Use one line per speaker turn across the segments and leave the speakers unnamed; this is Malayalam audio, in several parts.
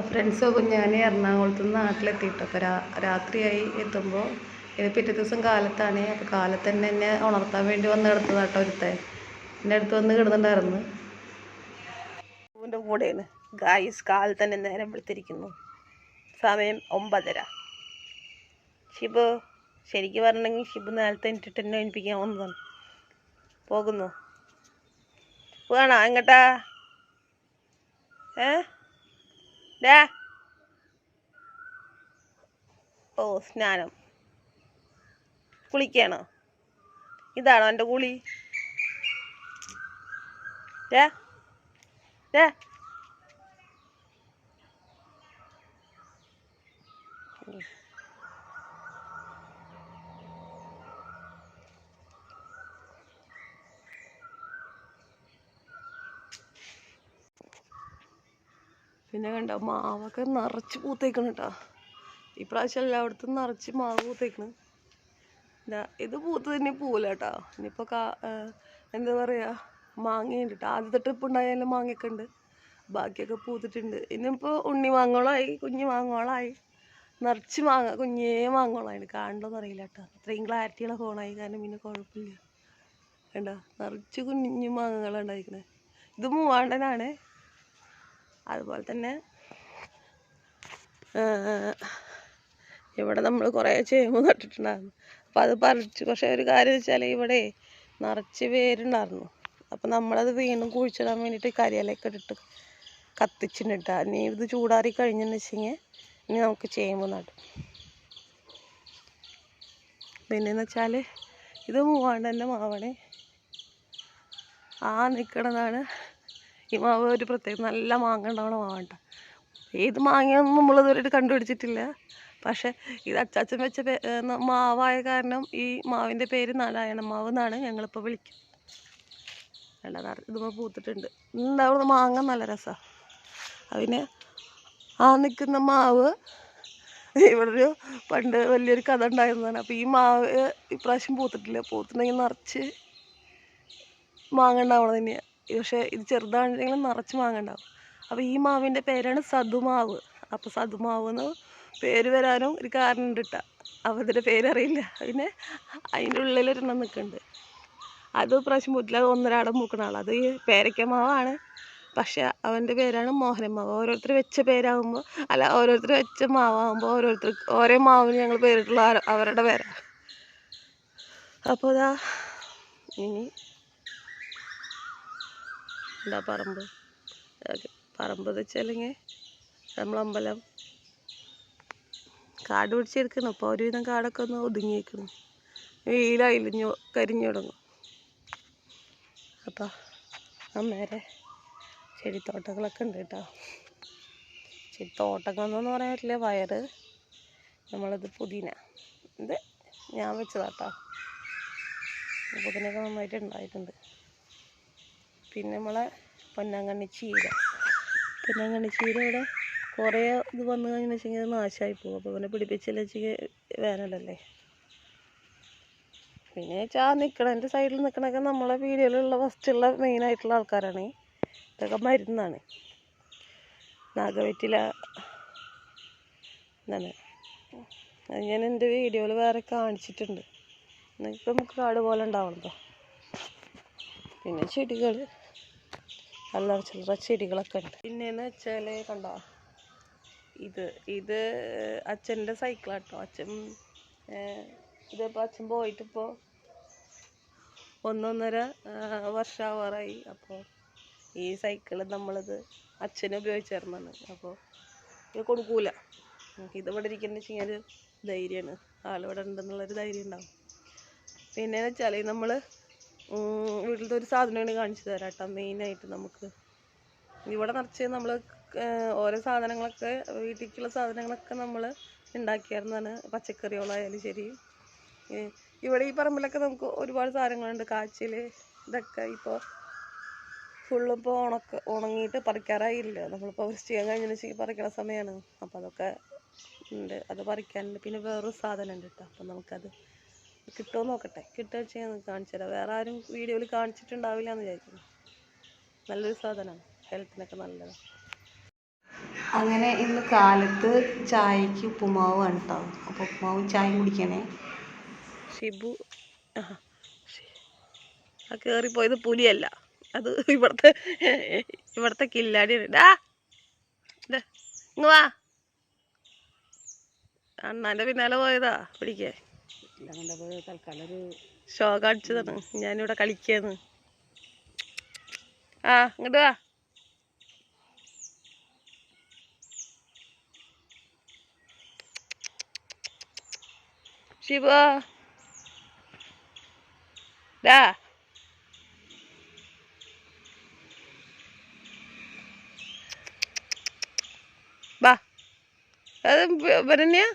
ഫ്രണ്ട്സ് ഞാൻ എറണാകുളത്ത് നിന്ന് നാട്ടിലെത്തിയിട്ട് അപ്പോൾ രാ രാത്രിയായി എത്തുമ്പോൾ ഇത് പിറ്റേ ദിവസം കാലത്താണ്. അപ്പോൾ കാലത്ത് തന്നെ എന്നെ ഉണർത്താൻ വേണ്ടി വന്ന് കിടത്തതാട്ടോ ഒരുത്തൻ. എന്റെ അടുത്ത് വന്ന് കിടന്നിട്ടുണ്ടായിരുന്നു. എന്റെ കൂടെയാണ്. ഗായ്സ് കാലത്ത് തന്നെ നേരം വിളിത്തിരിക്കുന്നു. സമയം ഒമ്പതര. ഷിബു ശരിക്ക് പറഞ്ഞെങ്കിൽ ഷിബു നേരത്തെ എനിട്ടിട്ട് എന്നെ എനിപ്പിക്കാൻ വന്നതാണ് പോകുന്നു. പോകണോ എങ്ങട്ടാ? ഏ? ഡാ ഓ സ്നാനം. കുളിക്കണോ? ഇതാണോ എന്റെ കുളി? ദേ. ഡാ പിന്നെ കണ്ടോ മാവൊക്കെ നിറച്ച് പൂത്തേക്കണ് കേട്ടോ ഇപ്രാവശ്യം എല്ലായിടത്തും നിറച്ച് മാവ് പൂത്തേക്കണ്. ഇതാ ഇത് പൂത്ത് തന്നെ പോവില്ല കേട്ടോ ഇനിയിപ്പോൾ കാ എന്താ പറയുക മാങ്ങയുണ്ട് കേട്ടോ ആദ്യത്തെ ട്രിപ്പ് ഉണ്ടായാലും മാങ്ങയൊക്കെ ഉണ്ട്. ബാക്കിയൊക്കെ പൂത്തിട്ടുണ്ട്. ഇനിയിപ്പോൾ ഉണ്ണി മാങ്ങോളായി കുഞ്ഞു മാങ്ങോളായി നിറച്ച് മാങ്ങ കുഞ്ഞേ മാങ്ങോളായി കാണണ്ടോന്ന് അറിയില്ല കേട്ടോ അത്രയും ക്ലാരിറ്റിയുള്ള ഫോണായി കാരണം പിന്നെ കുഴപ്പമില്ല. കണ്ടോ നിറച്ച് കുഞ്ഞു മാങ്ങകളുണ്ടായിരിക്കണേ ഇത് മൂവാണ്ടനാണ്. അതുപോലെ തന്നെ ഇവിടെ നമ്മൾ കുറേ ചേമ്പ് നട്ടിട്ടുണ്ടായിരുന്നു. അപ്പം അത് പറിച്ചു പക്ഷേ ഒരു കാര്യം വെച്ചാൽ ഇവിടെ നിറച്ച് വേരുണ്ടായിരുന്നു. അപ്പം നമ്മളത് വീണ്ടും കുഴിച്ചിടാൻ വേണ്ടിയിട്ട് കരിയിലൊക്കെ ഇട്ടിട്ട് കത്തിച്ചിട്ടിട്ട ഇനി ഇത് ചൂടാറി കഴിഞ്ഞെന്ന് വെച്ചെങ്കിൽ ഇനി നമുക്ക് ചേമ്പ് നടും. പിന്നെന്ന് വെച്ചാൽ ഇത് തന്നെ മാവണേ. ആ നിൽക്കണതാണ് ഈ മാവ് ഒരു പ്രത്യേക നല്ല മാങ്ങ ഉണ്ടാവണ മാവണ്ട ഏത് മാങ്ങയൊന്നും ഇതുവരെ കണ്ടുപിടിച്ചിട്ടില്ല. പക്ഷെ ഇത് അച്ചാച്ചൻ വെച്ച മാവായ കാരണം ഈ മാവിന്റെ പേര് നാരായണ മാവ് എന്നാണ് ഞങ്ങളിപ്പോൾ വിളിക്കുന്നത്. വേണ്ട ഇതുമ്പോൾ പൂത്തിട്ടുണ്ട്. ഉണ്ടാവുന്ന മാങ്ങ നല്ല രസമാണ് അതിന് ആ നിൽക്കുന്ന മാവ് ഇവിടെ ഒരു പണ്ട് വലിയൊരു കഥ ഉണ്ടായിരുന്നതാണ്. അപ്പോൾ ഈ മാവ് ഇപ്രാവശ്യം പൂത്തിട്ടില്ല. പൂത്തിട്ടുണ്ടെങ്കിൽ നിറച്ച് മാങ്ങ ഉണ്ടാവണം തന്നെയാണ് പക്ഷേ ഇത് ചെറുതാണെങ്കിലും നിറച്ച് മാങ്ങ ഉണ്ടാവും അപ്പോൾ ഈ മാവിന്റെ പേരാണ് സതുമാവ്. അപ്പോൾ സതുമാവ് എന്ന് പേര് വരാനും ഒരു കാരണം ഉണ്ട് കേട്ടോ അപ്പോൾ ഇതിന്റെ പേരറിയില്ല പിന്നെ അതിന്റെ ഉള്ളിലൊരെണ്ണം നിൽക്കുന്നുണ്ട്. അത് പ്രാവശ്യം പൂത്തില്ല അത് ഒന്നരാടം ആളാണ് അത് പേരയ്ക്ക മാവാണ്. പക്ഷേ അവന്റെ പേരാണ് മോഹനൻ മാവ്. ഓരോരുത്തർ വെച്ച പേരാകുമ്പോൾ അല്ല ഓരോരുത്തർ വെച്ച മാവാകുമ്പോൾ ഓരോരുത്തർ ഓരോ മാവിന് ഞങ്ങൾ പേരിട്ടുള്ള അവരുടെ പേരാണ് അപ്പോൾ ഇതാ ഇനി എന്താ പറമ്പ്? പറമ്പ് എന്ന് വെച്ചാലെങ്കിൽ നമ്മളമ്പലം കാട് പിടിച്ചെടുക്കണം അപ്പോൾ ഒരുവിധം കാടൊക്കെ ഒന്ന് ഒതുങ്ങിയിരിക്കണം വെയിലായില്ല കരിഞ്ഞു തുടങ്ങും. അപ്പോൾ അന്നേരെ ചെടിത്തോട്ടങ്ങളൊക്കെ ഉണ്ട് കേട്ടോ. ചെടിത്തോട്ടങ്ങളെന്ന് പറയാൻ പറ്റില്ല. വയറ്. നമ്മളത് പുതിന. ഇത് ഞാൻ വെച്ചതാട്ടോ. പുതിനൊക്കെ നന്നായിട്ട് ഉണ്ടായിട്ടുണ്ട്. പിന്നെ നമ്മളെ പൊന്നാങ്കണ്ണി ചീര. പൊന്നാങ്കണ്ണി ചീര ഇവിടെ കുറേ ഇത് വന്നു കഴിഞ്ഞാൽ വെച്ചെങ്കിൽ അത് നാശമായി പോകും. അപ്പോൾ പിന്നെ പിടിപ്പിച്ചില്ല വെച്ചെങ്കിൽ വേനലല്ലേ? പിന്നെ വെച്ചാൽ ആ നിൽക്കണ എന്റെ സൈഡിൽ നിൽക്കണൊക്കെ നമ്മളെ വീടുകളിലുള്ള ഫസ്റ്റുള്ള മെയിനായിട്ടുള്ള ആൾക്കാരാണ്. ഇതൊക്കെ മരുന്നാണ്. നാഗവെറ്റില എന്താണ് അത് ഞാൻ എന്റെ വീഡിയോയിൽ വേറെ കാണിച്ചിട്ടുണ്ട്. എന്നിട്ട് നമുക്ക് കാട് പോലെ ഉണ്ടാവണതോ പിന്നെ ചെടികൾ അല്ലറ ചില്ലറ ചെടികളൊക്കെ ഉണ്ട്. പിന്നെന്ന് വെച്ചാൽ കണ്ടോ? ഇത് ഇത് അച്ഛന്റെ സൈക്കിളാട്ടോ. അച്ഛൻ ഇതിപ്പോൾ അച്ഛൻ പോയിട്ടിപ്പോൾ ഒന്നൊന്നര വർഷമാവാറായി അപ്പോൾ ഈ സൈക്കിൾ നമ്മളിത് അച്ഛന് ഉപയോഗിച്ചിരുന്നാണ് അപ്പോൾ ഇത് കൊടുക്കൂല. ഇതിവിടെ ഇരിക്കുന്ന വെച്ച് കഴിഞ്ഞാൽ ധൈര്യമാണ് ആളിവിടെ ഉണ്ടെന്നുള്ളൊരു ധൈര്യം ഉണ്ടാവും പിന്നെ വെച്ചാൽ നമ്മൾ വീട്ടിലത്തെ ഒരു സാധനമാണ് കാണിച്ചു തരാം കേട്ടോ മെയിനായിട്ട് നമുക്ക്. ഇവിടെ നിറച്ച് നമ്മൾ ഓരോ സാധനങ്ങളൊക്കെ വീട്ടിലേക്കുള്ള സാധനങ്ങളൊക്കെ നമ്മൾ ഉണ്ടാക്കിയായിരുന്നാണ് പച്ചക്കറികളായാലും ശരി. ഇവിടെ ഈ പറമ്പിലൊക്കെ നമുക്ക് ഒരുപാട് സാധനങ്ങളുണ്ട്. കാച്ചിൽ ഇതൊക്കെ ഇപ്പോൾ ഫുള്ളും ഇപ്പോൾ ഉണക്ക ഉണങ്ങിയിട്ട് പറിക്കാറായില്ല. നമ്മളിപ്പോൾ ഒരു ചെയ്യാൻ വെച്ചാൽ പറിക്കണ സമയമാണ് അപ്പോൾ അതൊക്കെ ഉണ്ട്. അത് പറിക്കാനുണ്ട്. പിന്നെ വേറൊരു സാധനം ഉണ്ട് കേട്ടോ അപ്പം നമുക്കത് കിട്ടുമോ നോക്കട്ടെ. കിട്ടുക വെച്ചാൽ ഞാൻ കാണിച്ചു തരാം. വേറെ ആരും വീഡിയോയിൽ കാണിച്ചിട്ടുണ്ടാവില്ല എന്ന് വിചാരിക്കുന്നു. നല്ലൊരു സാധനമാണ്. ഹെൽത്തിനൊക്കെ നല്ലതാണ്. ആ അങ്ങനെ ഇന്ന് കാലത്ത് ചായക്ക് ഉപ്പുമാവ് ആണ് കേട്ടോ അപ്പോൾ ഉപ്പുമാവും ചായയും കുടിക്കണേ. ഷിബു ആ ആ കയറിപ്പോയത് പുലിയല്ല. അത് ഇവിടുത്തെ ഇവിടുത്തെ കില്ലാടിയാണ് ദേ, ഇങ്ങ് വാ. അണ്ണാന്റെ പിന്നാലെ പോയതാ. പിടിക്കേ.
തൽക്കാലം ഒരു
ഷോ കാണിച്ചതാണ് ഞാനിവിടെ കളിക്കാന്ന്. ആ ഇങ്ങോട്ട് വാ. ശിവ. ഡാ വാ. അത് ഇവരെന്നെയാ?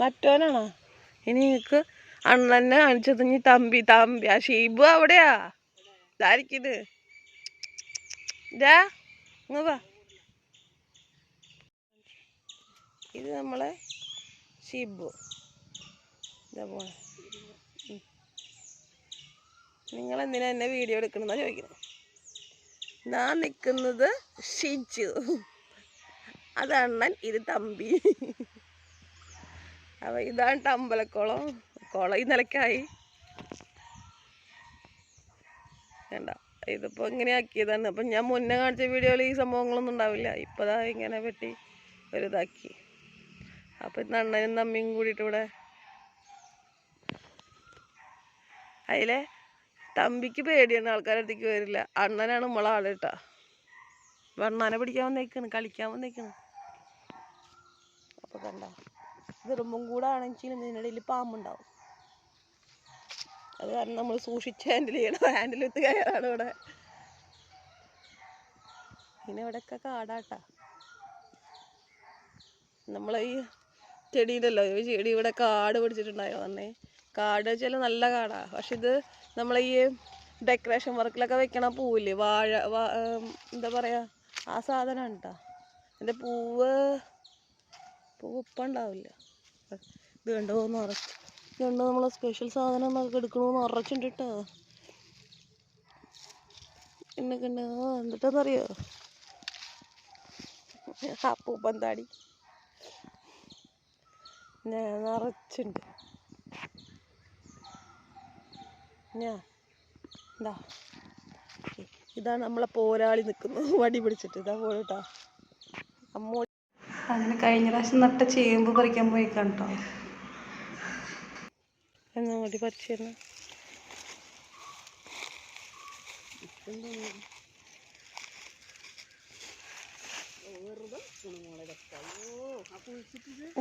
മറ്റോനാണോ? ഇനി നിങ്ങൾക്ക് അണ്ണനെ കാണിച്ചത് തമ്പി തമ്പി ആ ഷീബു അവിടെയാ. ഇതായിരിക്കുന്നത് ഇതാ നോക്കാ ഇത് നമ്മളെ ഷീബു. ഇതാ നിങ്ങൾ എന്തിനാ എന്നെ വീഡിയോ എടുക്കണമെന്നാ ചോദിക്കുന്നത് ഞാൻ നിൽക്കുന്നത് ഷിജു. അത് അണ്ണൻ ഇത് തമ്പി. അപ്പൊ ഇതാണ് അമ്പലക്കുളം. കുളം ഈ നിലക്കായി വേണ്ട ഇതിപ്പോ ഇങ്ങനെ ആക്കിയതാണ്. അപ്പം ഞാൻ മുന്നേ കാണിച്ച വീഡിയോയിൽ ഈ സംഭവങ്ങളൊന്നും ഉണ്ടാവില്ല. ഇപ്പതാ ഇങ്ങനെ വെട്ടി ഒരു ഇതാക്കി അപ്പം ഇന്ന് അണ്ണനും തമ്മിയും കൂടിയിട്ട് ഇവിടെ അതിലെ തമ്പിക്ക് പേടിയാണ് ആൾക്കാരുടെ വരില്ല. അണ്ണനാണ് നമ്മളെ ആൾ കേട്ടാ. വണ്ണാനെ പിടിക്കാൻ വന്നേക്കാണ് കളിക്കാൻ വന്നേക്കാണ്. അപ്പൊ കണ്ട? വെറുമ്പും കൂടെ ആണെങ്കിൽ ഇതിനിടയിൽ പാമ്പുണ്ടാവും. അത് കാരണം നമ്മൾ സൂക്ഷിച്ച് ഹാൻഡിൽ ചെയ്യണം. ഹാൻഡിൽ വിത്ത് കയറാണ് ഇവിടെ. പിന്നെ ഇവിടെയൊക്കെ കാടാട്ടാ. നമ്മളെ ഈ ചെടിയിലല്ലോ ഈ ചെടി ഇവിടെ കാട് പിടിച്ചിട്ടുണ്ടായോ വന്നേ? കാട് വെച്ചാൽ നല്ല കാടാ. പക്ഷെ ഇത് നമ്മളെ ഈ ഡെക്കറേഷൻ വർക്കിലൊക്കെ വെക്കണ പൂവില്ലേ വാഴ എന്താ പറയാ ആ സാധനം കേട്ടോ എന്റെ പൂവ് പൂവ് ഇപ്പം ഉണ്ടാവില്ല ഇത് കണ്ടോ നിറച്ച് ഇത് കണ്ടോ നമ്മളെ സ്പെഷ്യൽ സാധനം എന്നൊക്കെ എടുക്കണമെന്ന് നിറച്ചുണ്ട് കേട്ടോ എന്നെ കണ്ടോ എന്നിട്ടെന്നറിയോ ആ പൂപ്പന്താടി ഞാൻ നിറച്ചുണ്ട്. ഞാൻ എന്താ ഇതാണ് നമ്മളെ പോരാളി നിൽക്കുന്നത് വടി പിടിച്ചിട്ട്. ഇതാ പോയിട്ടാ അമ്മോ അങ്ങനെ കഴിഞ്ഞ പ്രാവശ്യം നട്ട ചേമ്പ് പറിക്കാൻ പോയിക്കാണ് കേട്ടോ എന്നാ മതി പറിച്ചിരുന്നു.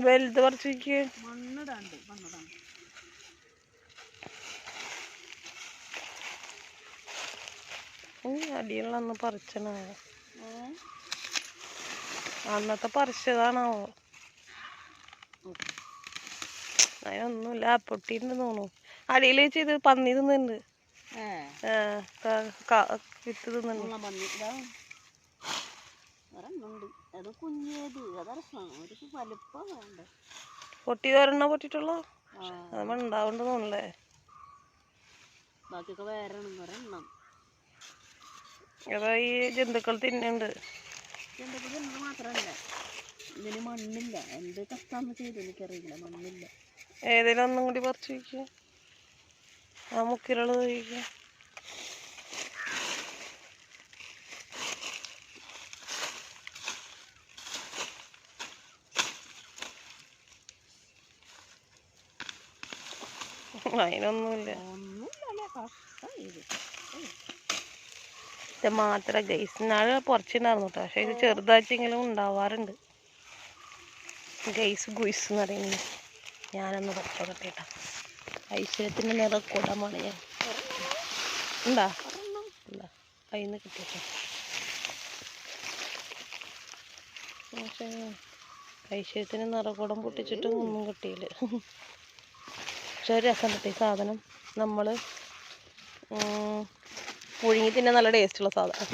വലുത്
മണ്ണിടാണ്ട് മണ്ണിടാണ്ട്
അടിയുള്ള അന്ന് പറിച്ചണ. അന്നത്തെ പറിച്ചതാണാവോ? അതിനൊന്നുമില്ല പൊട്ടിയിട്ടുണ്ട് തോന്നുന്നു. അടിയിൽ വെച്ച് ഇത്. പന്നി തിന്നുന്നുണ്ട് വിത്ത് തിന്നുന്നുണ്ട് പൊട്ടി ഒരെണ്ണം അത് ഉണ്ടാവുണ്ട് തോന്നല്ലേ
ബാക്കിയൊക്കെ വേറെ
അതാ ഈ ജന്തുക്കൾ തിന്നുണ്ട്
എന്തൊക്കെ ജന്മ മാത്രമല്ല. ഇതിന് മണ്ണില്ല. എന്ത് കഷ്ടാന്ന് ചെയ്തു എനിക്കറിയില്ല. മണ്ണില്ല.
ഏതെങ്കിലും ഒന്നും കൂടി പറിച്ചു വയ്ക്കുക ആ മുക്കിലുള്ള കഴിക്കുക അതിനൊന്നുമില്ല.
ഒന്നുമില്ല. കഷ്ടം ഇത്
മാത്രം ഗൈസ് നാളെ കുറച്ചുണ്ടായിരുന്നു കേട്ടോ പക്ഷെ ഇത് ചെറുതാച്ചെങ്കിലും ഉണ്ടാവാറുണ്ട്. ഗൈസ് ഗുയ്സ് എന്ന് പറയുന്നത്. ഞാനൊന്ന് പറിച്ചോക്കട്ടെ കേട്ടോ ഐശ്വര്യത്തിന്റെ നിറ കുടമാണ് ഞാൻ ഉണ്ടാ ഉണ്ടാ കയ്യിൽ കിട്ടിട്ടോ പക്ഷേ ഐശ്വര്യത്തിന് നിറകുടം പൊട്ടിച്ചിട്ടും ഒന്നും കിട്ടിയില്ല. പക്ഷെ ഒരു രസം കിട്ടി സാധനം. നമ്മൾ പുഴുങ്ങി തിന്നെ നല്ല ടേസ്റ്റുള്ള സാധനം.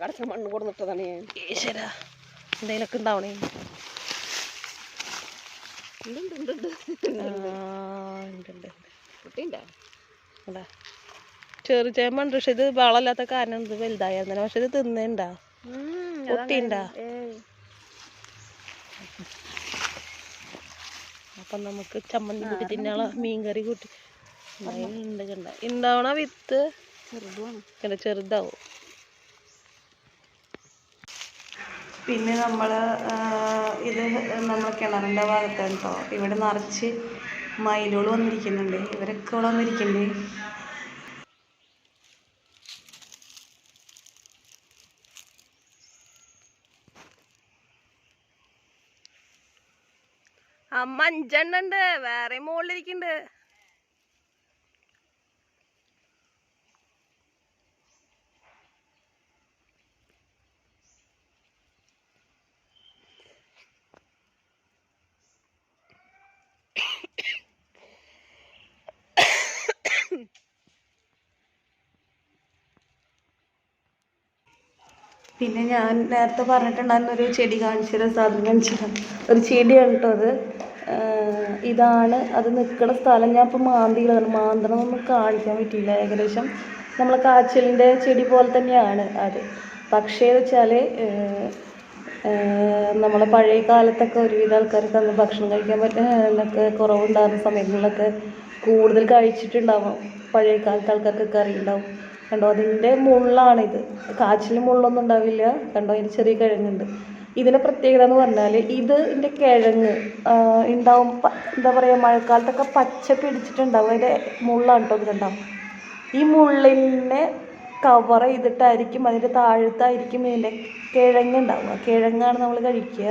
കടച്ച മണ്ണ് കൊടുന്നിട്ടതാണ് ഞാൻ.
ഈശ്വര എന്തെങ്കിലുമൊക്കെ ഉണ്ടാവണേ. ചെറു ചേമ്പുണ്ട് പക്ഷെ ഇത് വളമില്ലാത്ത കാരണം ഇത് വലുതായിരുന്നു പക്ഷെ ഇത് തിന്നേണ്ടാ. പൊട്ടിണ്ടാ അപ്പം നമുക്ക് ചമ്മന്തി കൂട്ടി തിന്നാളെ മീൻ കറി കൂട്ടി. ഉണ്ട് കണ്ട ഉണ്ടാവണ വിത്ത് ചെറുതാണ് ചെറുതാവും. പിന്നെ നമ്മൾ ഇത് നമ്മൾ കിണറിന്റെ ഭാഗത്താണ് കേട്ടോ ഇവിടെ നിറച്ച് മയിലുകൾ വന്നിരിക്കുന്നുണ്ട്. ഇവരൊക്കെ ഇവിടെ വന്നിരിക്കുന്നുണ്ട്. അമ്മ അഞ്ചെണ്ണം ഉണ്ട് വേറെ മുകളിലിരിക്കുന്നുണ്ട് പിന്നെ ഞാൻ നേരത്തെ പറഞ്ഞിട്ടുണ്ടായിരുന്ന ഒരു ചെടി കാണിച്ചു തരാം സാധനം കാണിച്ചു തരാം ഒരു ചെടിയാണ് കേട്ടോ അത്. ഇതാണ്. അത് നിൽക്കുന്ന സ്ഥലം. ഞാൻ ഇപ്പോൾ മാന്തികളാണ് മാന്തണമൊന്നും കാണിക്കാൻ പറ്റിയില്ല. ഏകദേശം നമ്മൾ കാച്ചിലിന്റെ ചെടി പോലെ തന്നെയാണ് അത്. പക്ഷേ വെച്ചാൽ നമ്മളെ പഴയ കാലത്തൊക്കെ ഒരുവിധ ആൾക്കാർക്ക് അന്ന് ഭക്ഷണം കഴിക്കാൻ പറ്റുന്നൊക്കെ കുറവുണ്ടാകുന്ന സമയങ്ങളിലൊക്കെ കൂടുതൽ കഴിച്ചിട്ടുണ്ടാവും. പഴയ കാലത്തെ ആൾക്കാർക്കൊക്കെ അറിയുണ്ടാവും. കണ്ടോ? അതിന്റെ മുള്ളാണിത്. കാച്ചിൽ മുള്ളൊന്നും ഉണ്ടാവില്ല. കണ്ടോ? അതിന് ചെറിയ കിഴങ്ങുണ്ട്. ഇതിന്റെ പ്രത്യേകത എന്ന് പറഞ്ഞാൽ ഇത് ഇതിന്റെ കിഴങ്ങ് ഉണ്ടാവും എന്താ പറയുക മഴക്കാലത്തൊക്കെ പച്ച പിടിച്ചിട്ടുണ്ടാവും. അതിന്റെ മുള്ളാണ് കേട്ടോ ഇതിലുണ്ടാവും. ഈ മുള്ളിനെ കവർ ചെയ്തിട്ടായിരിക്കും അതിന്റെ താഴത്തായിരിക്കും ഇതിന്റെ കിഴങ്ങ് ഉണ്ടാവുക കിഴങ്ങാണ് നമ്മൾ കഴിക്കുക.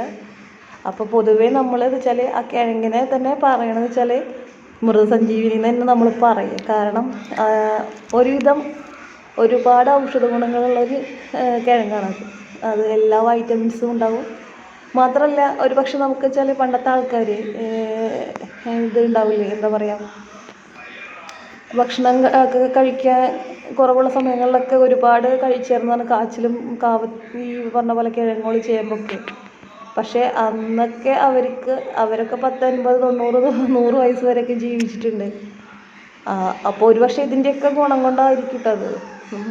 അപ്പോൾ പൊതുവേ നമ്മൾ എന്ന് വെച്ചാൽ ആ കിഴങ്ങിനെ തന്നെ പറയണമെന്ന് വെച്ചാൽ മൃതസഞ്ജീവിനി എന്ന് തന്നെ നമ്മൾ പറയും. കാരണം ഒരുവിധം ഒരുപാട് ഔഷധ ഗുണങ്ങളുള്ളൊരു കിഴങ്ങാണ് അത്. എല്ലാ വൈറ്റമിൻസും ഉണ്ടാവും. മാത്രമല്ല ഒരു പക്ഷെ നമുക്ക് വെച്ചാൽ പണ്ടത്തെ ആൾക്കാർ ഇത് ഉണ്ടാവില്ലേ എന്താ പറയുക ഭക്ഷണം ഒക്കെ കഴിക്കാൻ കുറവുള്ള സമയങ്ങളിലൊക്കെ ഒരുപാട് കഴിച്ചിരുന്നതാണ് കാച്ചിലും കാവ ഈ പറഞ്ഞ പോലെ കിഴങ്ങുകൾ ചേമ്പൊക്കെ പക്ഷേ അന്നൊക്കെ അവർക്ക് അവരൊക്കെ പത്ത് അൻപത് തൊണ്ണൂറ് നൂറ് വയസ്സ് വരെയൊക്കെ ജീവിച്ചിട്ടുണ്ട്. അപ്പോൾ ഒരുപക്ഷെ ഇതിന്റെയൊക്കെ ഗുണം കൊണ്ടായിരിക്കും കേട്ടോ അത്.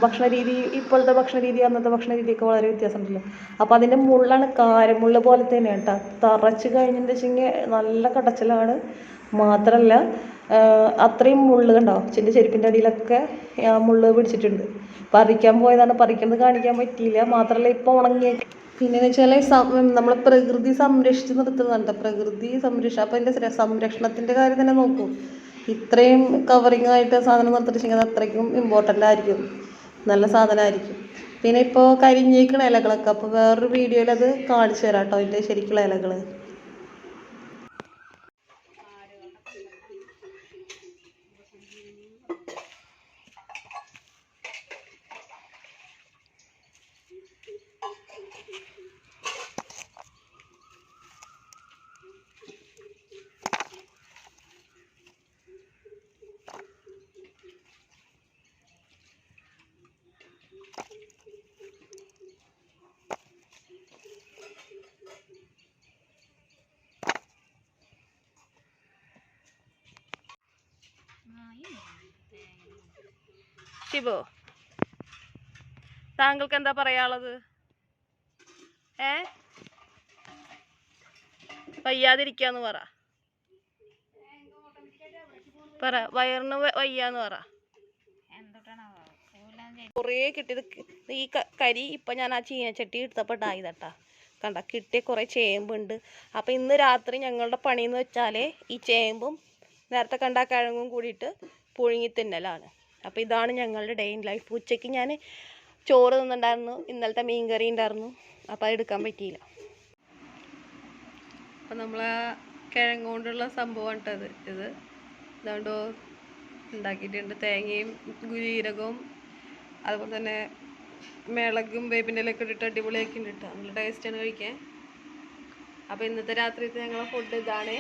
ഭക്ഷണ രീതി ഇപ്പോഴത്തെ ഭക്ഷണ രീതി അന്നത്തെ ഭക്ഷണ രീതിയൊക്കെ വളരെ വ്യത്യാസമുണ്ടല്ലോ. അപ്പോൾ അതിന്റെ മുള്ളാണ് കാരമുള്ള പോലെ തന്നെയാണ് കേട്ടോ തറച്ച് കഴിഞ്ഞിട്ട് വെച്ചെങ്കിൽ നല്ല കടച്ചിലാണ്. മാത്രമല്ല അത്രയും മുള്ള് കണ്ടോ? ചെന്റെ ചെരുപ്പിന്റെ അടിയിലൊക്കെ മുള്ള് പിടിച്ചിട്ടുണ്ട്. പറിക്കാൻ പോയതാണ്. പറിക്കുന്നത് കാണിക്കാൻ പറ്റിയില്ല. മാത്രമല്ല ഇപ്പോൾ ഉണങ്ങിയ പിന്നെന്ന് വെച്ചാൽ നമ്മൾ പ്രകൃതി സംരക്ഷിച്ച് നിർത്തുന്നുണ്ട് പ്രകൃതി സംരക്ഷ അപ്പോൾ അതിന്റെ സംരക്ഷണത്തിന്റെ കാര്യം തന്നെ നോക്കൂ. ഇത്രയും കവറിങ് ആയിട്ട് സാധനം നിർത്തിച്ചിട്ടുണ്ടെങ്കിൽ അത് അത്രയ്ക്കും ഇമ്പോർട്ടന്റ് ആയിരിക്കും. നല്ല സാധനമായിരിക്കും. പിന്നെ ഇപ്പോൾ കരിഞ്ഞേക്കണ ഇലകളൊക്കെ. അപ്പോൾ വേറൊരു വീഡിയോയിൽ അത് കാണിച്ചു തരാം കേട്ടോ അതിന്റെ ശരിക്കുള്ള ഇലകൾ ഷിബു താങ്കൾക്ക് എന്താ പറയാനുള്ളത്? ഏ? വയ്യാതിരിക്കാന്ന് പറ. പറ വയറിന് വയ്യാന്ന് പറ. കുറേ കിട്ടിയത് ഈ കരി ഇപ്പം ഞാൻ ആ ചീനച്ചട്ടി എടുത്തപ്പോൾ ഉണ്ടായതട്ടാ കണ്ട കിട്ടിയ കുറേ ചേമ്പുണ്ട്. അപ്പം ഇന്ന് രാത്രി ഞങ്ങളുടെ പണിയെന്ന് വെച്ചാൽ ഈ ചേമ്പും നേരത്തെ കണ്ട കിഴങ്ങും കൂടിയിട്ട് പുഴുങ്ങി തിന്നലാണ്. അപ്പോൾ ഇതാണ് ഞങ്ങളുടെ ഡേ ഇൻ ലൈഫ് ഉച്ചയ്ക്ക് ഞാൻ ചോറ് തിന്നുണ്ടായിരുന്നു ഇന്നലത്തെ മീൻ കറി ഉണ്ടായിരുന്നു. അപ്പോൾ അത് എടുക്കാൻ പറ്റിയില്ല. അപ്പം നമ്മൾ ആ കിഴങ്ങ് കൊണ്ടുള്ള സംഭവമാണ് കേട്ടത് ഇത് ഇതാണ്ടോ ഉണ്ടാക്കിയിട്ടുണ്ട്. തേങ്ങയും ജീരകവും അതുപോലെ തന്നെ മിളകും വേപ്പിന്റെ ഇലയൊക്കെ ഇട്ടിട്ട് അടിപൊളിയാക്കി ഉണ്ട് കേട്ടോ നല്ല ടേസ്റ്റാണ് കഴിക്കാൻ. അപ്പോൾ ഇന്നത്തെ രാത്രിത്തെ ഞങ്ങളുടെ ഫുഡ് ഇതാണ്